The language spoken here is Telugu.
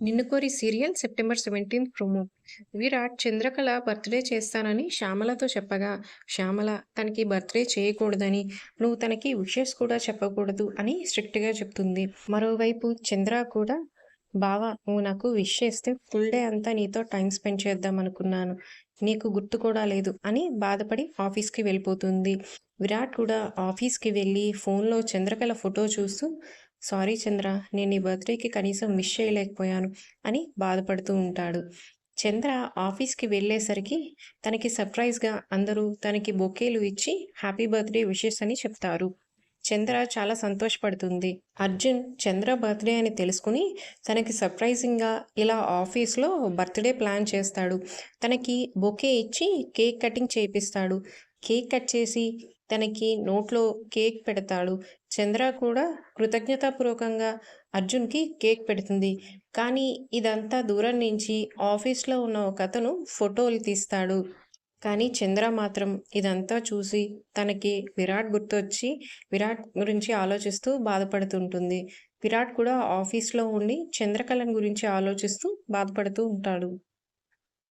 Ninnu Kori serial September seventeenth promo. Virat Chandrakala birthday చేస్తానని శ్యామలతో చెప్పగా శ్యామల తనకి బర్త్డే చేయకూడదని నువ్వు తనకి విషెస్ కూడా చెప్పకూడదు అని స్ట్రిక్ట్గా చెప్తుంది. మరోవైపు చంద్ర కూడా బావా నువ్వు నాకు విష్ చేస్తే ఫుల్ డే అంతా నీతో టైం స్పెండ్ చేద్దాం అనుకున్నాను. నీకు గుర్తు కూడా లేదు అని బాధపడి ఆఫీస్కి వెళ్ళిపోతుంది. విరాట్ కూడా ఆఫీస్కి వెళ్ళి ఫోన్లో చంద్రకళ ఫోటో చూస్తూ సారీ చంద్ర నేను నీ బర్త్డేకి కనీసం మిస్ చేయలేకపోయాను అని బాధపడుతూ ఉంటాడు. చంద్ర ఆఫీస్కి వెళ్ళేసరికి తనకి సర్ప్రైజ్గా అందరూ తనకి బొకేలు ఇచ్చి హ్యాపీ బర్త్డే విషెస్ అని చెప్తారు. చంద్ర చాలా సంతోషపడుతుంది. అర్జున్ చంద్ర బర్త్డే అని తెలుసుకుని తనకి సర్ప్రైజింగ్గా ఇలా ఆఫీస్లో బర్త్డే ప్లాన్ చేస్తాడు. తనకి బొకే ఇచ్చి కేక్ కటింగ్ చేపిస్తాడు. కేక్ కట్ చేసి తనకి నోట్లో కేక్ పెడతాడు. చంద్ర కూడా కృతజ్ఞతాపూర్వకంగా అర్జున్కి కేక్ పెడుతుంది. కానీ ఇదంతా దూరం నుంచి ఆఫీస్లో ఉన్న ఒక అతను ఫోటోలు తీస్తాడు. కానీ చంద్ర మాత్రం ఇదంతా చూసి తనకి విరాట్ గుర్తొచ్చి విరాట్ గురించి ఆలోచిస్తూ బాధపడుతుంటుంది. విరాట్ కూడా ఆఫీస్లో ఉండి చంద్రకళన్ గురించి ఆలోచిస్తూ బాధపడుతూ ఉంటాడు.